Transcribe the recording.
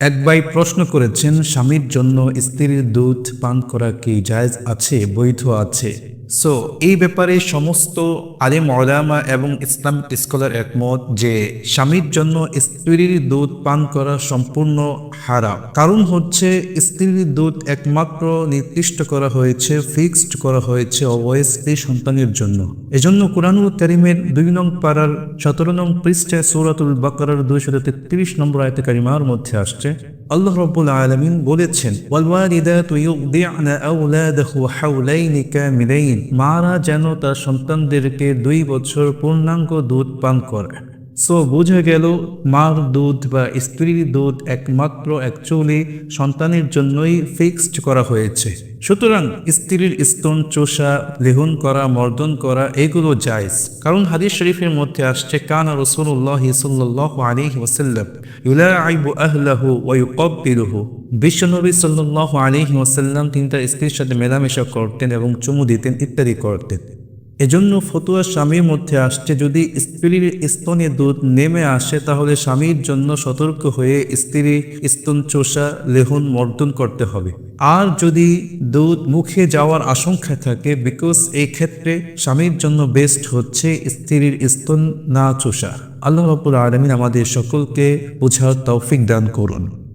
এক ভাই প্রশ্ন করেছেন, স্বামীর জন্য স্ত্রীর দুধ পান করা কি জায়জ আছে, বৈধ আছে? সো এই ব্যাপারে সমস্ত আলিম ওলামা এবং ইসলাম স্কলার একমত যে স্বামীর জন্য স্ত্রীর দুধ পান করা সম্পূর্ণ হারাম। কারণ হচ্ছে স্ত্রীর দুধ একমাত্র নির্দিষ্ট করা হয়েছে, ফিক্সড করা হয়েছে অবয়স্ত্রী সন্তানের জন্য। এজন্য কোরআনুল করিমের দুই নং পাড়ার সতেরো নং পৃষ্ঠায় সৌরাতুল বাকারার দুইশো তেত্রিশ নম্বর আয়তে কারিমার মধ্যে আসছে আল্লাহ রব্বুল আলমিন বলেছেন মারা যেন তার সন্তানদেরকে দুই বছর পূর্ণাঙ্গ দুধ পান করে। সো বোঝা গেল, মার দুধ বা স্ত্রীর দুধ একমাত্র অ্যাকচুয়ালি সন্তানের জন্যই ফিক্সড করা হয়েছে। সুতরাং স্ত্রীর স্তন চোষা, লেহন করা, মর্দন করা, এগুলো জায়জ। কারণ হাদিস শরীফের মধ্যে আসছে, কানা রসুল্লাহ সাল্লাহ আলী ওসাল্লাম ইউলাইবু আহলাহু ওয়ুকবিলহু বিশ্বনবী সাল্লাহ আলী ওসাল্লাম তিনি তার স্ত্রীর সাথে মেলামেশা করতেন এবং চুমু দিতেন ইত্যাদি করতেন। এজন্য ফতুয়া স্বামীর মধ্যে আসছে, যদি স্ত্রীর স্তনে দুধ নেমে আসে, তাহলে স্বামীর জন্য সতর্ক হয়ে স্ত্রী স্তন চোষা, লেহন মর্দন করতে হবে। আর যদি দুধ মুখে যাওয়ার আশঙ্কা থাকে বিকজ এই ক্ষেত্রে স্বামীর জন্য বেস্ট হচ্ছে স্ত্রীর স্তন না চোষা। আল্লাহ রবুল আলমিন আমাদের সকলকে বোঝার তৌফিক দান করুন।